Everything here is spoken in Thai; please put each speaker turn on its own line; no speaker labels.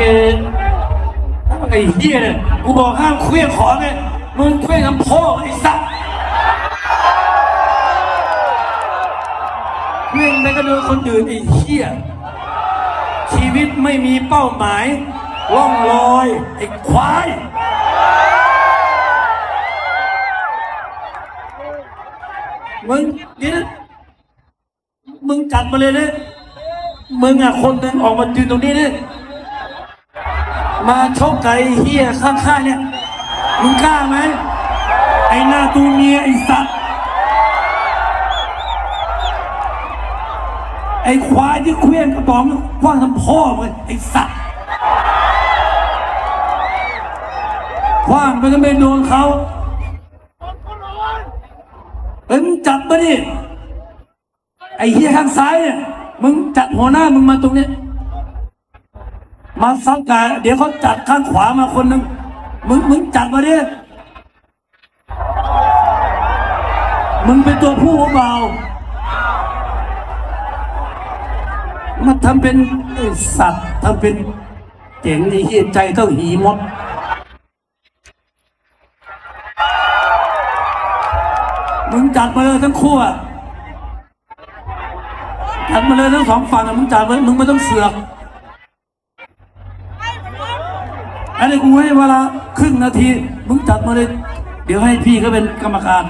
ไอ้เหี้ยเนี่ยกูบอกห้ามเคลี้ยงของไงมึงเคลี้ยงน้ำพ่อไอ้สัตว์เคลี้ยงไปก็โดนคนอื่นไอ้เหี้ยชีวิตไม่มีเป้าหมายล่องลอย ไอ้ควายมึงเดี๋ยวนะมึงจัดมาเลยนะมึงอะคนหนึ่งออกมายืนตรงนี้นี่ มาชกไก่เฮียข้างๆเนี่ยมึงกล้าไหมไอ้หน้าตูเมียไอ้สัตว์ไอ้ควายที่เคลี้ยงกระป๋องคว้างทำพ่อมึงไอ้สัตว์คว้างไปก็ไม่โดนเขาเอ้ยมึงจับมาดิไอ้เฮียข้างซ้ายเนี่ยมึงจัดหัวหน้ามึงมาตรงเนี้ย มาสังกาเดี๋ยวเขาจัดข้างขวามาคนหนึ่งมึงมึงจัดมาดิมึงเป็นตัวผู้หรือเปล่ามาทำเป็นสัตว์ทำเป็นเจ๋งไอ้เฮียใจเท่าหีมดมึงจัดมาเลยทั้งคู่อะจัดมาเลยทั้งสองฝั่งมึงจัดมามึงไม่ต้องเสือก อันนี้กูให้เวลาครึ่งนาที มึงจัดมาเลย เดี๋ยวให้พี่ก็เป็นกรรมการ